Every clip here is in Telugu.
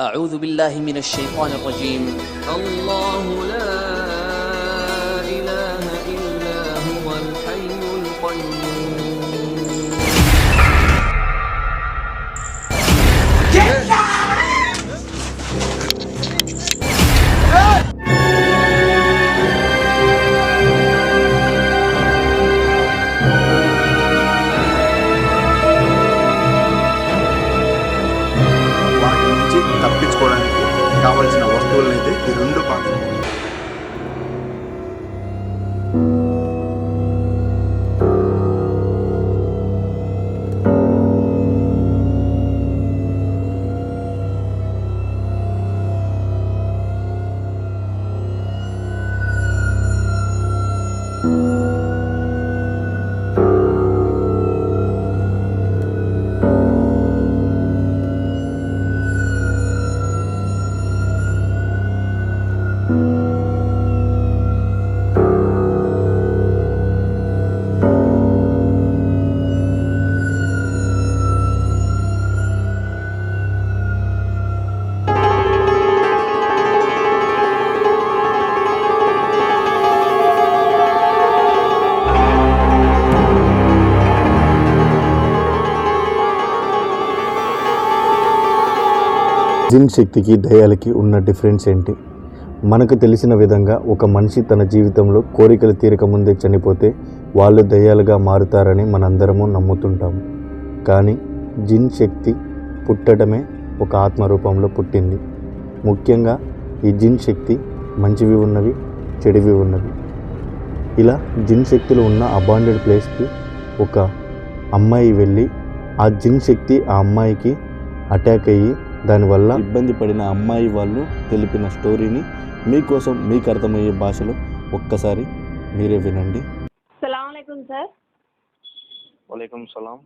أعوذ بالله من الشيطان الرجيم. الله لا వస్తువులనైతే ఈ రెండు పాత్రలు జిన్ శక్తికి దయాలకి ఉన్న డిఫరెన్స్ ఏంటి? మనకు తెలిసిన విధంగా ఒక మనిషి తన జీవితంలో కోరికలు తీరక ముందే చనిపోతే వాళ్ళు దయ్యాలుగా మారుతారని మనందరము నమ్ముతుంటాము. కానీ జిన్ శక్తి పుట్టడమే ఒక ఆత్మ రూపంలో పుట్టింది. ముఖ్యంగా ఈ జిన్ శక్తి మంచివి ఉన్నవి చెడివి ఉన్నవి. ఇలా జిన్ శక్తులు ఉన్న అబాండెడ్ ప్లేస్కి ఒక అమ్మాయి వెళ్ళి ఆ జిన్ శక్తి ఆ అమ్మాయికి అటాక్ అయ్యి దానివల్ల ఇబ్బంది పడిన అమ్మాయి వాళ్ళు తెలిపిన స్టోరీని మీకోసం మీకు అర్థమయ్యే భాషలో ఒక్కసారి మీరే వినండి. సలాంకం సార్. వలైకుం సలాం.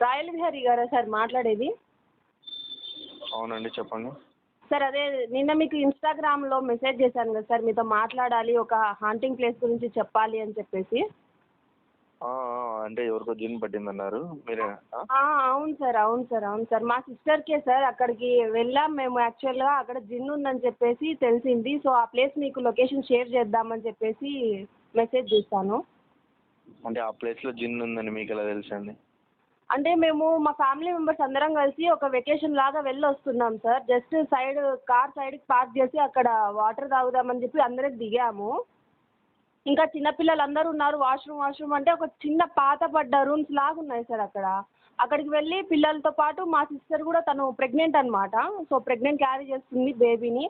రాయల్ బిహారీ గారా సార్ మాట్లాడేది? అవునండి చెప్పండి. సార్ అదే నిన్న మీకు ఇన్స్టాగ్రామ్లో మెసేజ్ చేశాను కదా సార్ మీతో మాట్లాడాలి ఒక హాంటింగ్ ప్లేస్ గురించి చెప్పాలి అని చెప్పేసి. అంటే ఎవరికో జిన్ పట్టిందన్నారు. మీరే అవును సార్ అవును సార్ అవును సార్. మా సిస్టర్కే సార్ అక్కడికి వెళ్ళాం మేము యాక్చువల్గా. అక్కడ జిన్ ఉందని చెప్పేసి తెలిసింది. సో ఆ ప్లేస్ మీకు లొకేషన్ షేర్ చేద్దామని చెప్పేసి మెసేజ్ చేశాను. అంటే ఆ ప్లేస్లో జిన్ ఉందని మీకు ఎలా తెలుసండి అంటే మేము మా ఫ్యామిలీ మెంబర్స్ అందరం కలిసి ఒక వెకేషన్ లాగా వెళ్ళి వస్తున్నాం సార్. జస్ట్ సైడ్ కార్ సైడ్కి పార్క్ చేసి అక్కడ వాటర్ తాగుదామని చెప్పి అందరం దిగాము. ఇంకా చిన్నపిల్లలు అందరూ ఉన్నారు వాష్రూమ్ వాష్రూమ్ అంటే ఒక చిన్న పాత పడ్డ రూమ్స్ లాగా ఉన్నాయి సార్ అక్కడ. అక్కడికి వెళ్ళి పిల్లలతో పాటు మా సిస్టర్ కూడా తను ప్రెగ్నెంట్ అనమాట సో ప్రెగ్నెంట్ క్యారీ చేస్తుంది బేబీని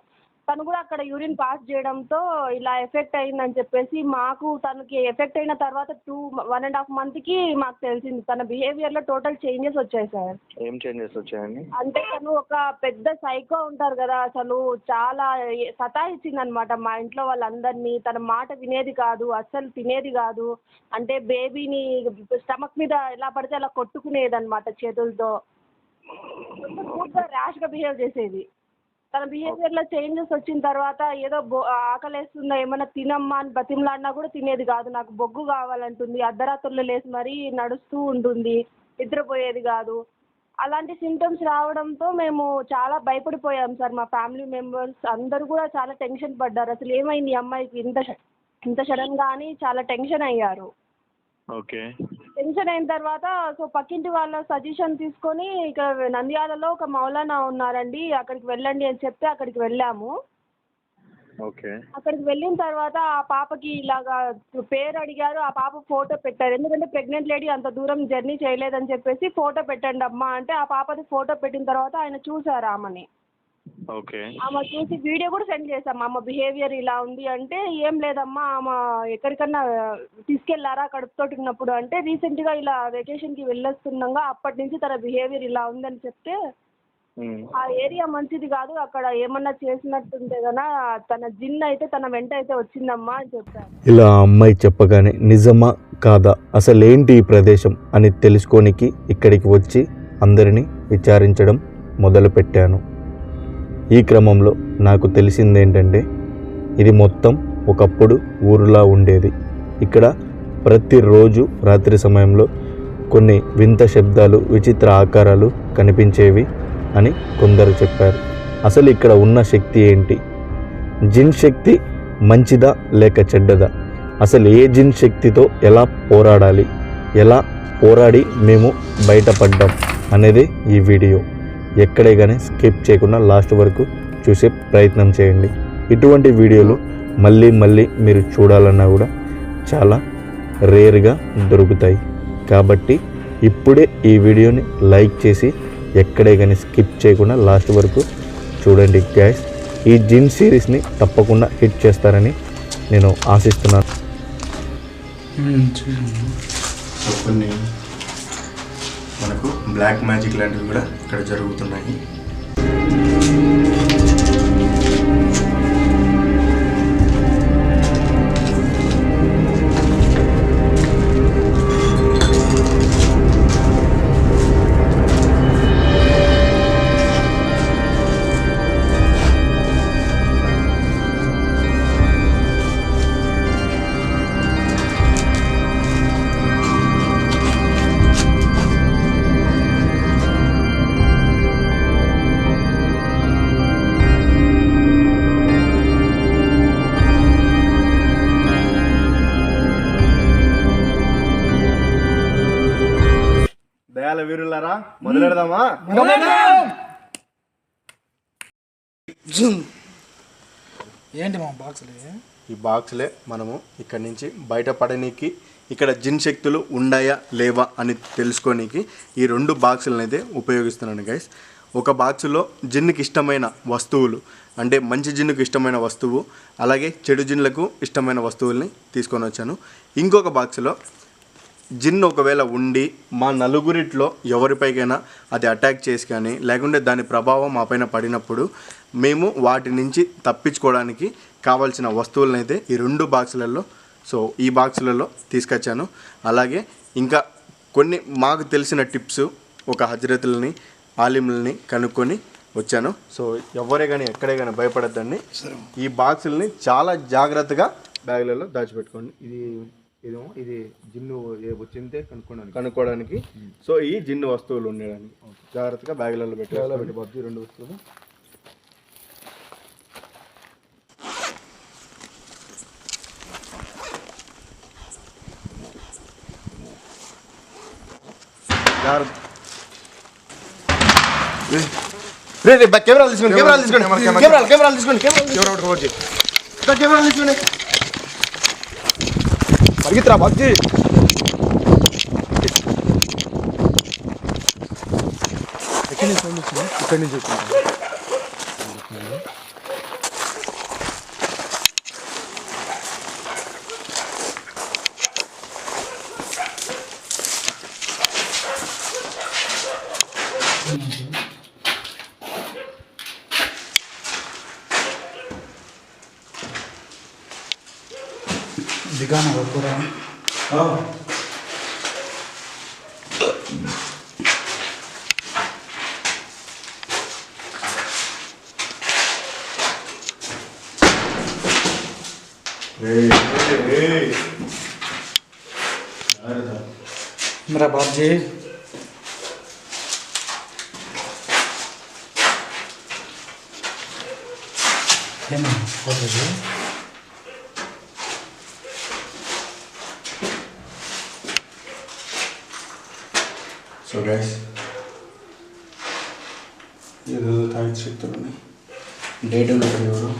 తను కూడా అక్కడ యూరిన్ పాస్ చేయడంతో ఇలా ఎఫెక్ట్ అయిందని చెప్పేసి మాకు తనకి ఎఫెక్ట్ అయిన తర్వాత టూ వన్ అండ్ హాఫ్ మంత్కి మాకు తెలిసింది. తన బిహేవియర్లో టోటల్ చేంజెస్ వచ్చాయి సార్. ఏం చేంజెస్ వచ్చాయండి? అంటే తను ఒక పెద్ద సైకో ఉంటారు కదా అసలు చాలా సతాయిచ్చింది అనమాట మా ఇంట్లో వాళ్ళందరినీ. తన మాట వినేది కాదు అస్సలు తినేది కాదు. అంటే బేబీని స్టమక్ మీద ఎలా పడితే అలా కొట్టుకునేది అనమాట చేతులతో ర్యాష్గా బిహేవ్ చేసేది. తన బిహేవియర్లో చేంజెస్ వచ్చిన తర్వాత ఏదో బొ ఆకలేస్తుందా ఏమైనా తినమ్మా అని బతిమలాడినా కూడా తినేది కాదు. నాకు బొగ్గు కావాలంటుంది అర్ధరాత్రులు లేచి మరీ నడుస్తూ ఉంటుంది నిద్రపోయేది కాదు. అలాంటి సింటమ్స్ రావడంతో మేము చాలా భయపడిపోయాం సార్ మా ఫ్యామిలీ మెంబర్స్ అందరూ కూడా చాలా టెన్షన్ పడ్డారు. అసలు ఏమైంది ఈ అమ్మాయికి? ఇంత ఇంత సడన్గా అని చాలా టెన్షన్ అయ్యారు. ఓకే. టెన్షన్ అయిన తర్వాత సో పక్కింటి వాళ్ళ సజెషన్ తీసుకొని ఇక నంద్యాలలో ఒక మౌలానా ఉన్నారండి అక్కడికి వెళ్ళండి అని చెప్తే అక్కడికి వెళ్ళాము. ఓకే. అక్కడికి వెళ్ళిన తర్వాత ఆ పాపకి ఇలాగా పేరు అడిగారు ఆ పాప ఫోటో పెట్టారు. ఎందుకంటే ప్రెగ్నెంట్ లేడీ అంత దూరం జర్నీ చేయలేదని చెప్పేసి ఫోటో పెట్టండి అమ్మా అంటే ఆ పాపది ఫోటో పెట్టిన తర్వాత ఆయన చూసారు ఆమెని. ఓకే. ఆమె చూసి వీడియో కూడా సెండ్ చేసాం ఆమె బిహేవియర్ ఇలా ఉంది అంటే ఏం లేదమ్మా ఆమె ఎక్కడికన్నా తీసుకెళ్ళారా కడుపుతోటి ఉన్నప్పుడు అంటే రీసెంట్గా ఇలా వెకేషన్కి వెళ్ళొస్తుండగా అప్పటి నుంచి తన బిహేవియర్ ఇలా ఉందని చెప్తే. ఆ ఏరియా మంచిది కాదు అక్కడ ఏమన్నా చేసినట్టుంటే గనా తన జిన్ అయితే తన వెంట అయితే వచ్చిందమ్మా అని చెప్పారు. ఇలా అమ్మాయి చెప్పగానే నిజమా కాదా? అసలేంటి ఈ ప్రదేశం? అని తెలుసుకోనికి ఇక్కడికి వచ్చి అందరినీ విచారించడం మొదలుపెట్టాను. ఈ క్రమంలో నాకు తెలిసింది ఏంటంటే ఇది మొత్తం ఒకప్పుడు ఊరులా ఉండేది. ఇక్కడ ప్రతిరోజు రాత్రి సమయంలో కొన్ని వింత శబ్దాలు విచిత్ర ఆకారాలు కనిపించేవి అని కొందరు చెప్పారు. అసలు ఇక్కడ ఉన్న శక్తి ఏంటి? జిన్ శక్తి మంచిదా లేక చెడ్డదా? అసలు ఏ జిన్ శక్తితో ఎలా పోరాడాలి? ఎలా పోరాడి మేము బయటపడ్డాం అనేది ఈ వీడియో. ఎక్కడే కానీ స్కిప్ చేయకుండా లాస్ట్ వరకు చూసే ప్రయత్నం చేయండి. ఇటువంటి వీడియోలు మళ్ళీ మళ్ళీ మీరు చూడాలన్నా కూడా చాలా రేర్గా దొరుకుతాయి. కాబట్టి ఇప్పుడే ఈ వీడియోని లైక్ చేసి ఎక్కడే కానీ స్కిప్ చేయకుండా లాస్ట్ వరకు చూడండి గ్యాస్ ఈ జిన్ సిరీస్ని తప్పకుండా హిట్ చేస్తారని నేను ఆశిస్తున్నాను. కొన్ని మనకు బ్లాక్ మ్యాజిక్ లాంటివి కూడా ఇక్కడ జరుగుతున్నాయి. వీరులారా మొదలెడదామా? ఏంటి మా బాక్సులు? ఈ బాక్స్లే మనము ఇక్కడి నుంచి బయటపడనీకి ఇక్కడ జిన్ శక్తులు ఉన్నాయా లేవా అని తెలుసుకోనీకి ఈ రెండు బాక్సులను అయితే ఉపయోగిస్తున్నాను గైస్ ఒక బాక్సులో జిన్నుకి ఇష్టమైన వస్తువులు అంటే మంచి జిన్నుకు ఇష్టమైన వస్తువు అలాగే చెడు జిన్లకు ఇష్టమైన వస్తువుల్ని తీసుకొని వచ్చాను. ఇంకొక బాక్సులో జిన్ ఒకవేళ ఉండి మా నలుగురిట్లో ఎవరిపైకైనా అది అటాక్ చేసి కానీ లేకుంటే దాని ప్రభావం మా పైన పడినప్పుడు మేము వాటి నుంచి తప్పించుకోవడానికి కావాల్సిన వస్తువులను అయితే ఈ రెండు బాక్సులలో సో ఈ బాక్సులలో తీసుకొచ్చాను. అలాగే ఇంకా కొన్ని మాకు తెలిసిన టిప్స్ ఒక హజరతులని ఆలిములని కనుక్కొని వచ్చాను. సో ఎవరే కానీ ఎక్కడే కానీ భయపడద్దండి. ఈ బాక్సుల్ని చాలా జాగ్రత్తగా బ్యాగులలో దాచిపెట్టుకోండి. ఇది ఇదేమో ఇది జిన్ను వచ్చిందే కనుక్కోవడానికి. కనుక్కోవడానికి. సో ఈ జిన్ను వస్తువులు ఉండడానికి జాగ్రత్తగా బ్యాగులలో పెట్టి రెండు వస్తువులు. కెమెరాలు తీసుకోండి కెమెరాలు తీసుకోండి కెమెరాలు కెమెరాలు తీసుకోండి కెమెరాలు కెమెరాలు తీసుకోండి. పరిగెత్తురా బాబ్జీ. ఎక్కడి నుంచి వచ్చింది ఇక్కడి నుంచి వచ్చింది गाना का पूरा। मेरा बाप जी है ना? సో గైస్ ఏదో తాగి శక్తులు ఉన్నాయి డేట్ ఉన్నప్పుడు ఎవరు?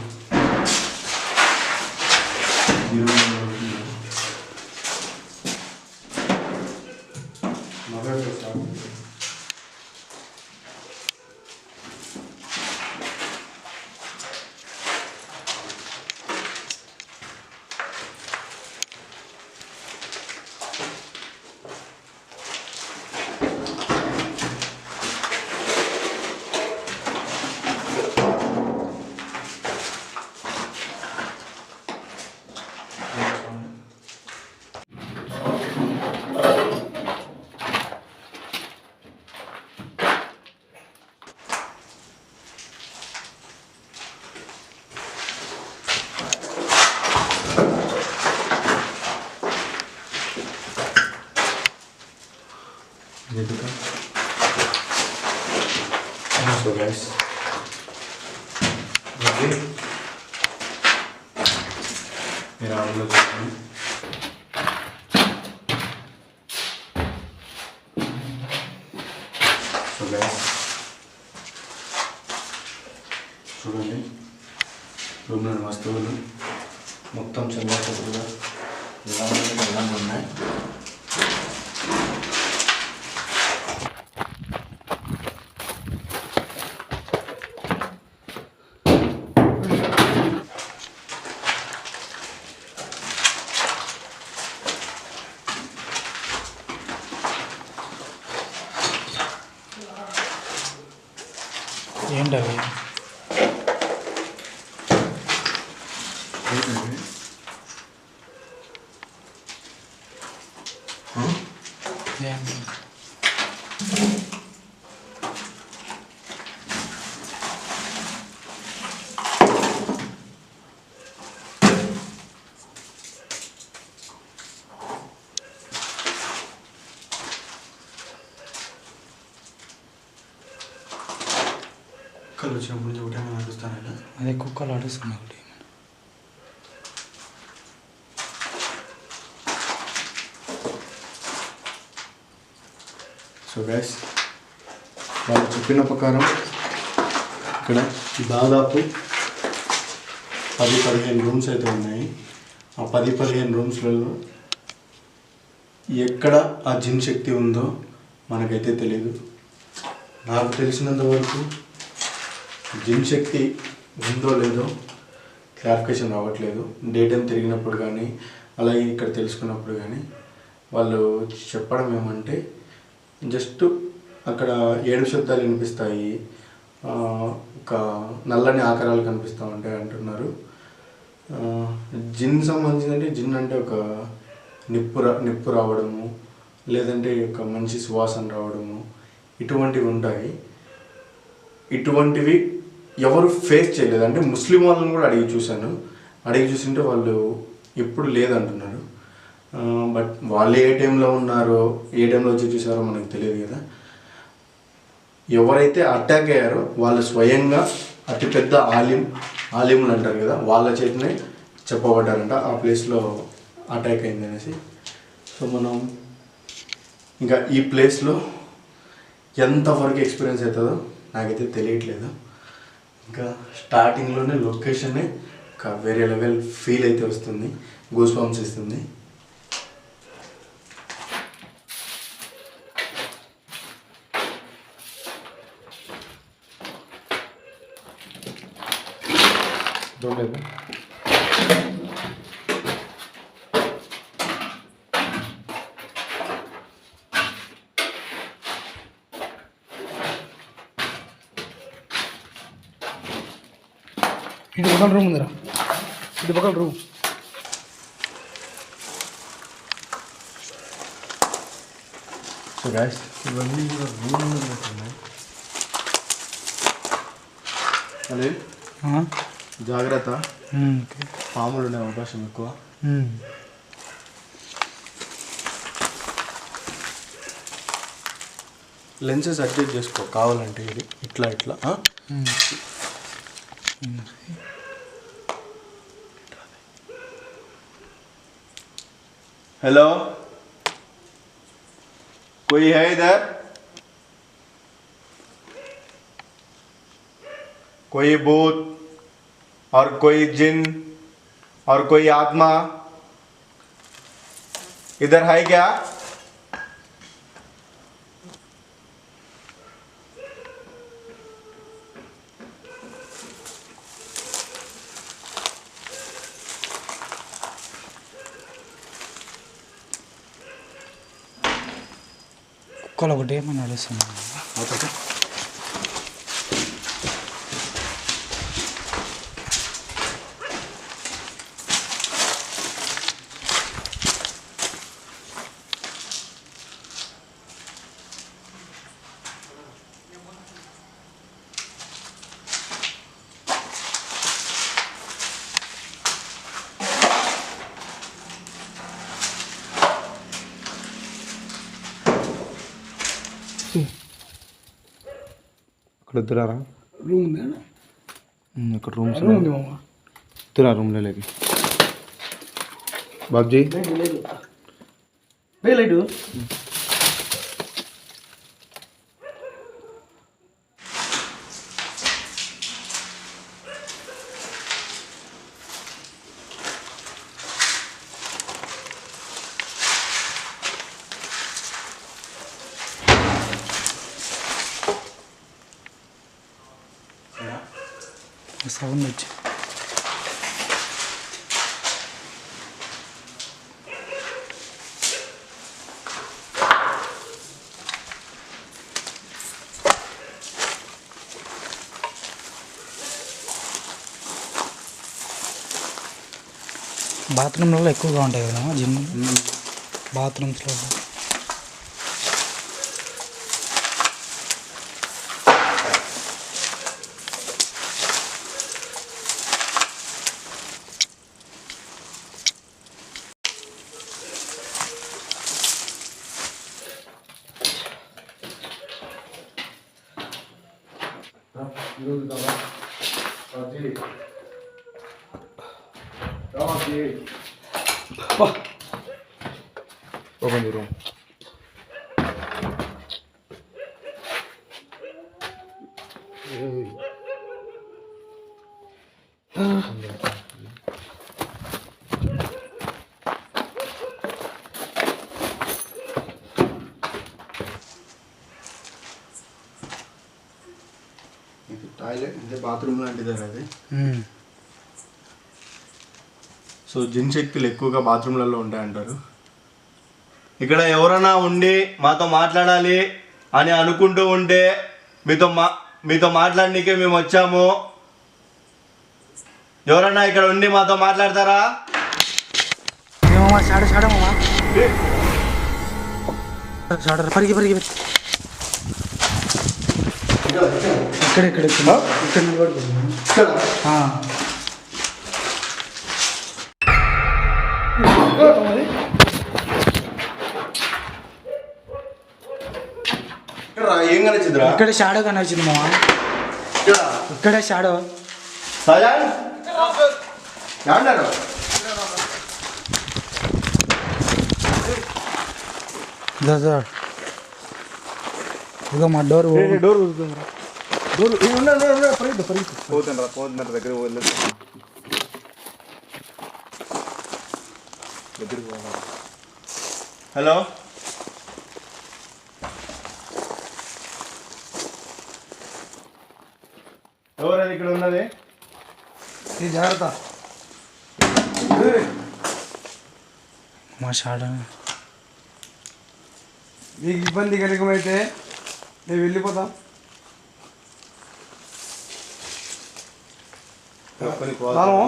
అదే కుక్కలు అడుస్తున్నాయి ఒకటి సో గైస్ వాళ్ళు చెప్పిన ప్రకారం ఇక్కడ దాదాపు పది పదిహేను రూమ్స్ అయితే ఉన్నాయి. ఆ పది పదిహేను రూమ్స్లలో ఎక్కడ ఆ జిన్ శక్తి ఉందో మనకైతే తెలియదు నాకు తెలిసినంత వరకు జిన్ శక్తి ఉందో లేదో క్లారిఫికేషన్ రావట్లేదు. డే టైం తిరిగినప్పుడు కానీ అలాగే ఇక్కడ తెలుసుకున్నప్పుడు కానీ వాళ్ళు చెప్పడం ఏమంటే జస్ట్ అక్కడ ఏడు శబ్దాలు వినిపిస్తాయి. ఒక నల్లని ఆకారాలు కనిపిస్తూ ఉంటాయి అంటున్నారు. జిన్ సంబంధించి జిన్ అంటే ఒక నిప్పు రా నిప్పు రావడము లేదంటే ఒక మంచి సువాసన రావడము ఇటువంటివి ఉంటాయి. ఇటువంటివి ఎవరు ఫేస్ చేయలేదు. అంటే ముస్లిం వాళ్ళని కూడా అడిగి చూశాను. అడిగి చూసింటే వాళ్ళు ఎప్పుడు లేదంటున్నారు. బట్ వాళ్ళు ఏ టైంలో ఉన్నారో ఏ టైంలో వచ్చి చూసారో మనకు తెలియదు కదా. ఎవరైతే అటాక్ అయ్యారో వాళ్ళు స్వయంగా అతిపెద్ద ఆలిం ఆలిములు అంటారు కదా వాళ్ళ చేతినే చెప్పబడ్డారంట. ఆ ప్లేస్లో అటాక్ అయింది అనేసి. సో మనం ఇంకా ఈ ప్లేస్లో ఎంతవరకు ఎక్స్పీరియన్స్ అవుతుందో నాకైతే తెలియట్లేదు. ఇంకా స్టార్టింగ్లోనే లొకేషనే ఒక వేరే లెవెల్ ఫీల్ అయితే వస్తుంది గూస్ బాంబ్స్ ఇస్తుంది చూడలేదు పక్కన రూమ్ ఉందిరా. ఇటు పక్కన రూమ్ సో గాయస్ ఇవన్నీ కూడా రూమ్లో ఉన్నాయి అదే జాగ్రత్త. పాములు ఉండే అవకాశం ఎక్కువ. లెన్సెస్ అడ్జస్ట్ చేసుకో కావాలంటే ఇది ఇట్లా ఇట్లా. हेलो कोई है इधर? कोई भूत? और कोई जिन? और कोई आत्मा? इधर है क्या? కుక్కలు ఒకటి ఏమని నడుస్తున్నాయి అక్కడ వద్దురారా రూమ్ ఉందా ఇక్కడ రూమ్స్ రూమ్ ఉంది మామ తిరా రూమ్లో లేకి బాబ్జీ లైట్ సౌండ్ వచ్చి. బాత్రూమ్లలో ఎక్కువగా ఉంటాయి కదా జిమ్? బాత్రూమ్స్లో. 이러다가 다시 나가지 봐봐 봐봐 누룽 బాత్రూమ్ లాంటిదే అది. సో జిన్ శక్తులు ఎక్కువగా బాత్రూమ్లలో ఉంటాయంటారు. ఇక్కడ ఎవరైనా ఉండి మాతో మాట్లాడాలి అని అనుకుంటూ ఉంటే మీతో మా మీతో మాట్లాడనీకే మేము వచ్చాము. ఎవరన్నా ఇక్కడ ఉండి మాతో మాట్లాడతారా? పరిగి పరిగి. ఇక్కడ ఇక్కడ ఇక్కడ. ఆ. ఇక్కడ ఏం కనిచిద్రా ఇక్కడ షాడో కనిపించింది మామ ఇక్కడ? ఇక్కడ షాడో సజాన్? ఇదిగో మా డోర్ డోర్ డోర్ పరిగెత్తు పరిగెత్తు పోతుండ్రా పోతున్నారు దగ్గర వదిలేదు హలో? ఎవరది ఇక్కడ ఉన్నది? జాగ్రత్త. మా షాడో. మీకు ఇబ్బంది కలిగమైతే నేను వెళ్ళిపోతాం. రాము?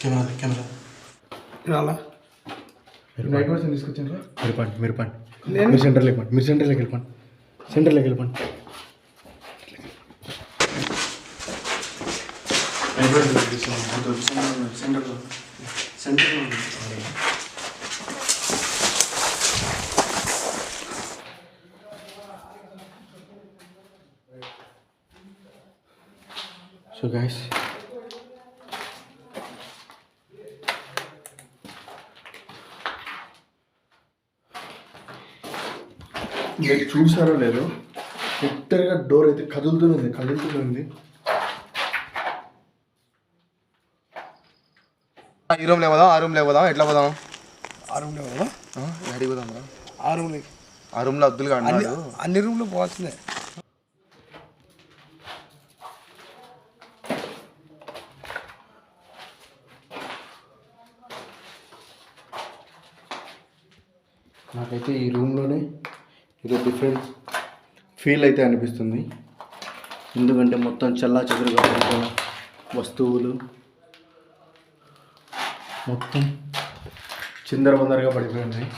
కెమెరా కెమెరా రాలా నైట్ పర్సన్ తీసుకొచ్చాను మీరు పండి మీరు పండి. మీరు సెంటర్లోకి పండి. మీరు సెంటర్లోకి వెళ్ళిపోండి సెంటర్లోకి వెళ్ళిపోండి సో గైస్ మీరు చూసారో లేదో ఒట్టరిగా డోర్ అయితే కదులుతుంది కదులుతుంది ఈ రూమ్ లేవదాం ఆ రూమ్ లేవదాం ఎట్లా పోదాం ఆ రూమ్లో కదా అడిగి పోదాం ఆ రూమ్లో. ఆ రూమ్లో అన్ని అన్నాడు అన్ని రూమ్లో పోవాల్సిందే నాకైతే ఈ రూమ్లోనే ఏదో డిఫరెంట్ ఫీల్ అయితే అనిపిస్తుంది. ఎందుకంటే మొత్తం చల్లా చెదురుగా ఉంటున్న వస్తువులు. మొత్తం చిందరబందరగా పడిపోయి ఉన్నాయి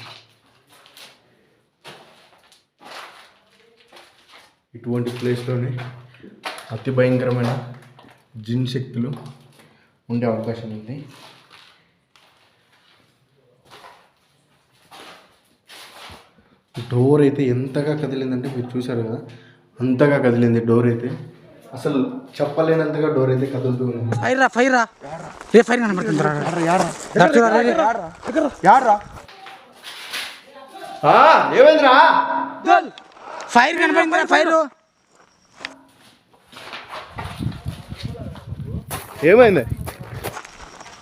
ఇటువంటి ప్లేస్లోనే అతి భయంకరమైన జిన్ శక్తులు ఉండే అవకాశం ఉంది. డోర్ అయితే ఎంతగా కదిలిందంటే మీరు చూసారు కదా? అంతగా కదిలింది డోర్ అయితే. అసలు చెప్పలేనంతగా డోర్ అయితే కదులుతూ ఉంది. ఫైర్ రా ఫైర్ రా రే ఫైర్ ఏమైందిరా ఫైర్ కనపడింది రా ఫైర్ ఏమైంది?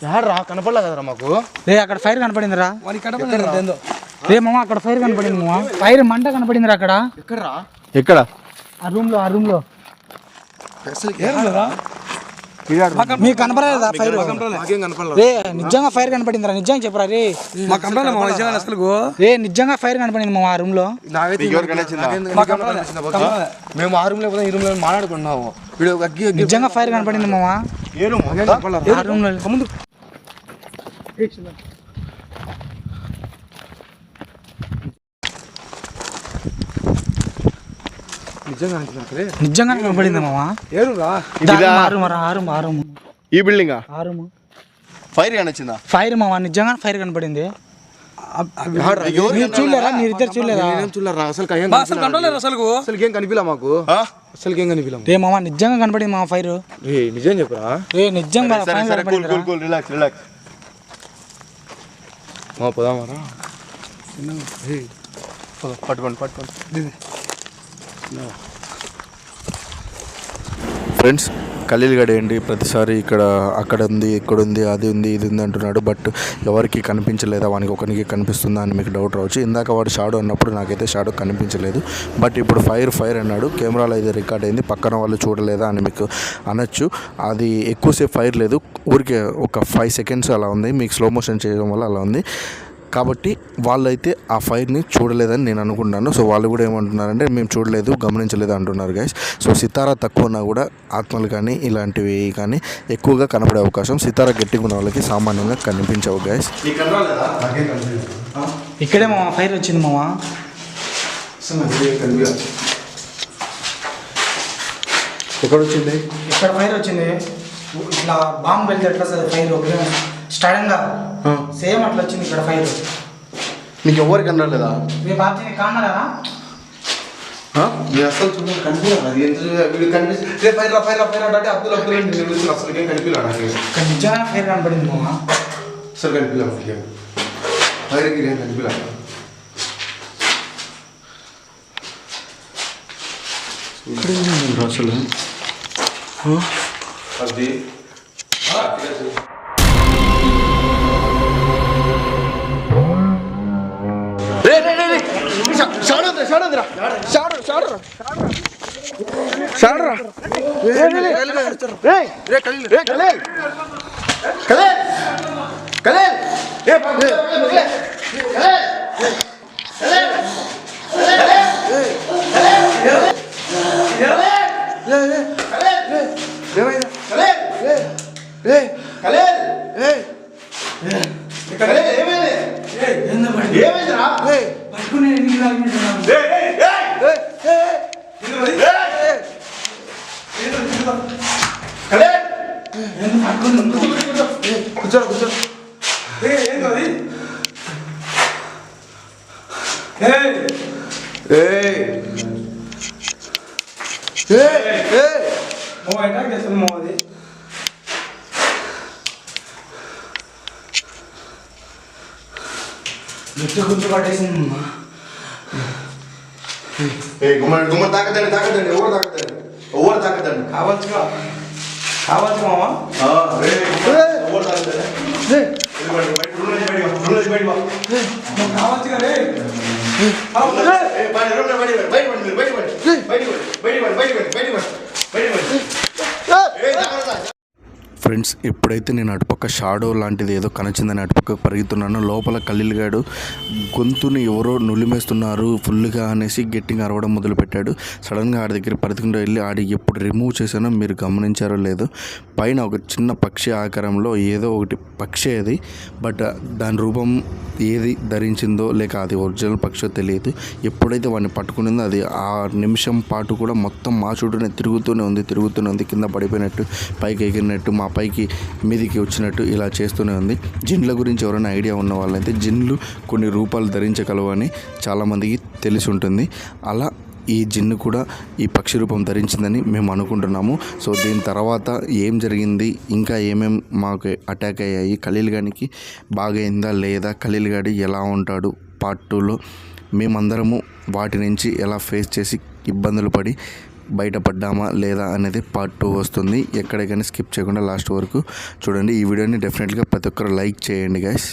యాడ్రా కనపడలే కదరా మాకు? రే అక్కడ ఫైర్ కనపడింది రా మామ అక్కడ ఫైర్ కనపడింది మామ. ఫైర్ మంట కనపడింది అక్కడ. ఎక్కడ? ఆ రూమ్లో ఆ రూమ్లో. మీకు కనపడలేదా ఫైర్ రే నిజంగా ఫైర్ కనపడింది రా నిజంగా చెప్పరా రే. మా కంపెనీ మా నిజంగా అసలు రే నిజంగా ఫైర్ కనపడింది మామ ఆ రూమ్లో? మేము ఆ రూమ్లో ఈ రూమ్లో మాట్లాడుకున్నాము నిజంగా ఫైర్ కనపడింది మామ. ఆ రూమ్లో నిజంగా నిజంగా కనపడింది మామ? రా ఈ బిల్డింగా ఆరు ఫైర్ కనొచ్చిందా? ఫైర్ మామ నిజంగా ఫైర్ కనపడింది. మీరు చూడలేరా? మీరు ఇద్దరు చూడలేదా? నేనేం చూడలేరా? అసలు అసలు అసలు అసలు ఏం కనిపిలా మాకు? అసలు ఏం కనిపిలా రే మామ నిజంగా కనపడింది మామ ఫైర్ ఏ నిజం చెప్పురా. రే నిజంగా రిలాక్స్ రిలాక్స్ మా పోదామారా పట్టుకోండి పట్టుకోండి. ఫ్రెండ్స్ ఖలీల్ గడ ఏంటి? ప్రతిసారి ఇక్కడ అక్కడ ఉంది ఇక్కడ ఉంది అది ఉంది ఇది ఉంది అంటున్నాడు. బట్ ఎవరికి కనిపించలేదా? వానికి ఒకరికి కనిపిస్తుందా అని మీకు డౌట్ రావచ్చు. ఇందాక వాడు షాడో అన్నప్పుడు నాకైతే షాడో కనిపించలేదు. బట్ ఇప్పుడు ఫైర్ ఫైర్ అన్నాడు. కెమెరాలో అయితే రికార్డ్ అయింది. పక్కన వాళ్ళు చూడలేదా అని మీకు అనొచ్చు. అది ఎక్కువసేపు ఫైర్ లేదు. ఊరికే ఒక ఫైవ్ సెకండ్స్ అలా ఉంది. మీకు స్లో మోషన్ చేయడం వల్ల అలా ఉంది. కాబట్టి వాళ్ళైతే ఆ ఫైర్ని చూడలేదని నేను అనుకుంటాను. సో వాళ్ళు కూడా ఏమంటున్నారంటే మేము చూడలేదు గమనించలేదు అంటున్నారు గైస్ సో సితారా తక్కువ ఉన్నా కూడా ఆత్మలు కానీ ఇలాంటివి కానీ ఎక్కువగా కనపడే అవకాశం. సితారా గట్టిగా ఉన్న వాళ్ళకి సామాన్యంగా కనిపించవు గైస్ ఇక్కడే మామ ఫైర్ వచ్చింది మామ ఎక్కడ వచ్చింది? ఇక్కడ ఫైర్ వచ్చింది. ఇట్లా బాంబు వెళ్తే ఎట్లా వస్తుంది ఫైర్? స్టార్టింగ్గా సేమ్ అట్లా వచ్చింది ఇక్కడ ఫైర్ నీకు ఎవరికి అనలేదా రేపు బాబు కాన్నారా మీరు అసలు చూడండి కనిపించదు అది ఎంత వీడు కనిపిస్తుంది రే ఫైర్ రా ఫైర్ రా ఫైర్ అంటే అబ్దుల్ అబ్దుల్ నేను. అసలు ఏం కనిపించలే నాకు. నిజంగా ఫైర్ కనపడింది మామ. అసలు కనిపించలే మనకి ఏం. ఫైర్కి ఏం కనిపించలే ఇక్కడ ఏం అసలు అది. ಶಾಡೋದ್ರಾ ಶಾಡ್ರ ಶಾಡ್ರ ಶಾಡ್ರ ಕಲೆ ಕಲೆ ಕಲೆ అటాక్ చేస్తుంది మా అది గుర్తు గుర్తు పట్టేసింది మామ గుమ్మడి గుమ్మడి తాకదండి తాకదండి ఎవరు తాకదండి ఎవరు తాకదండి కావచ్చుగా కావచ్చు మామ ఎవరు తాకదండి కావచ్చుగా రే えー、中村 ఫ్రెండ్స్ ఎప్పుడైతే నేను అటుపక్క షాడో లాంటిది ఏదో కనచిందని అటుపక్క పరిగెత్తున్నానో లోపల కల్లిగాడు గొంతుని ఎవరో నులిమేస్తున్నారు ఫుల్గా అనేసి గట్టిగా అరవడం మొదలుపెట్టాడు. సడన్గా ఆడి దగ్గర పరిగెత్తుకుంటూ వెళ్ళి ఆడి ఎప్పుడు రిమూవ్ చేశానో మీరు గమనించారో లేదో పైన ఒక చిన్న పక్షి ఆకారంలో ఏదో ఒకటి పక్షి అది. బట్ దాని రూపం ఏది ధరించిందో లేక అది ఒరిజినల్ పక్షో తెలియదు. ఎప్పుడైతే వాడిని పట్టుకునిందో అది ఆ నిమిషం పాటు కూడా మొత్తం మా చుట్టూనే తిరుగుతూనే ఉంది తిరుగుతూనే ఉంది కింద పడిపోయినట్టు పైకి ఎగిరినట్టు మా పైకి మీదికి వచ్చినట్టు ఇలా చేస్తూనే ఉంది. జిన్ల గురించి ఎవరైనా ఐడియా ఉన్న వాళ్ళైతే జిన్లు కొన్ని రూపాలు ధరించగలవు అని చాలామందికి తెలిసి ఉంటుంది. అలా ఈ జిన్ను కూడా ఈ పక్షి రూపం ధరించిందని మేము అనుకుంటున్నాము. సో దీని తర్వాత ఏం జరిగింది? ఇంకా ఏమేం మాకు అటాక్ అయ్యాయి? ఖలీల్ గానికి బాగైందా లేదా? ఖలీల్ గాడి ఎలా ఉంటాడు? పార్ట్ టూలో మేమందరము వాటి నుంచి ఎలా ఫేస్ చేసి ఇబ్బందులు పడి బయటపడ్డామా లేదా అనేది పార్ట్ టూ వస్తుంది. ఎక్కడికైనా స్కిప్ చేయకుండా లాస్ట్ వరకు చూడండి. ఈ వీడియోని డెఫినెట్గా ప్రతి ఒక్కరు లైక్ చేయండి గైస్